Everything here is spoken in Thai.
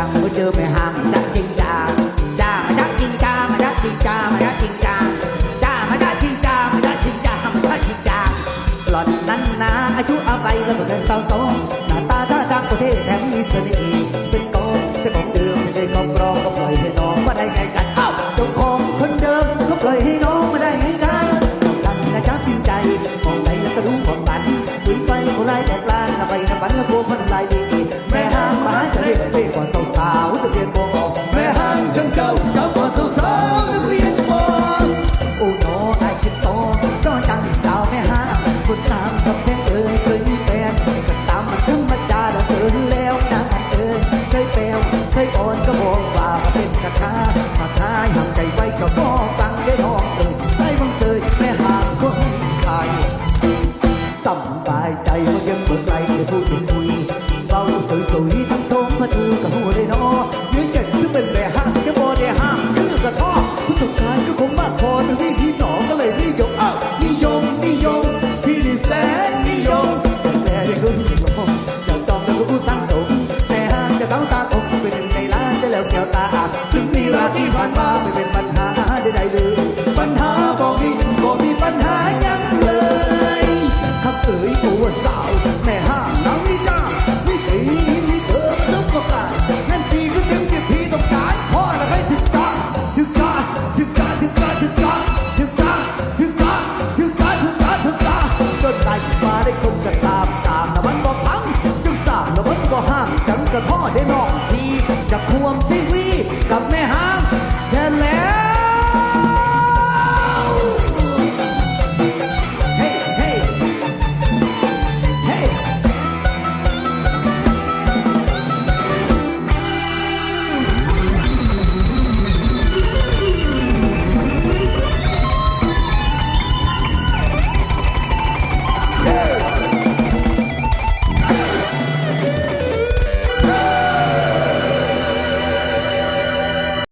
จังก็เจอไม่ห่ามจังจริงจังจ้ามาจักจริงจ้ามาจักจริงจ้ามาจักจริงจังจ้ามาจักจริงจ้ามาจักจริงจ้ามาจังจริงจังหล่อนนั้นนะอายุอาวัยแล้วก็เดินสาวสาโตหน้าตาท่าทางก็เท่แถมมีเสน่ห์เป็นโตจะของเดิมไม่ได้ของกรองก็ปล่อยให้น้องมาได้ไงกันเอ้าเจ้าของคนเดิมก็ปล่อยให้น้องมาได้ไงกันกันนะจ้าจริงใจมองไหนแล้วก็รู้ความฝันคุยไปคนไรแต่ ก็มองฟังยายทองเอ่ยใส่บังเตยแม่หางพวกใครสำบายใจก็ยังเปิดใจเธอพูดถึงคุยเบาสวยสวยทั้งชมมาดูกับหัวได้นอยื้อเจ็ดคือเป็นแม่ห้างจะบอได้ห้างคือกระท้อผู้สุดท้ายก็คงมากพอทั้งที่พี่หนอก็เลยนิยมอ้าวนิยมนิยมพี่ดิแสนนิยมแต่ยังก็นิยมจะต้องเป็นผู้ตั้งสม่หางจะต้องตาคงเป็นในร้านจะแล้วแก้วตาอาถึงมีราที่ผ่านมาไม่เป็น ก็ห้ามจังกับพ่อได้นองพี่จะควมซีวีกับแม่ห้าง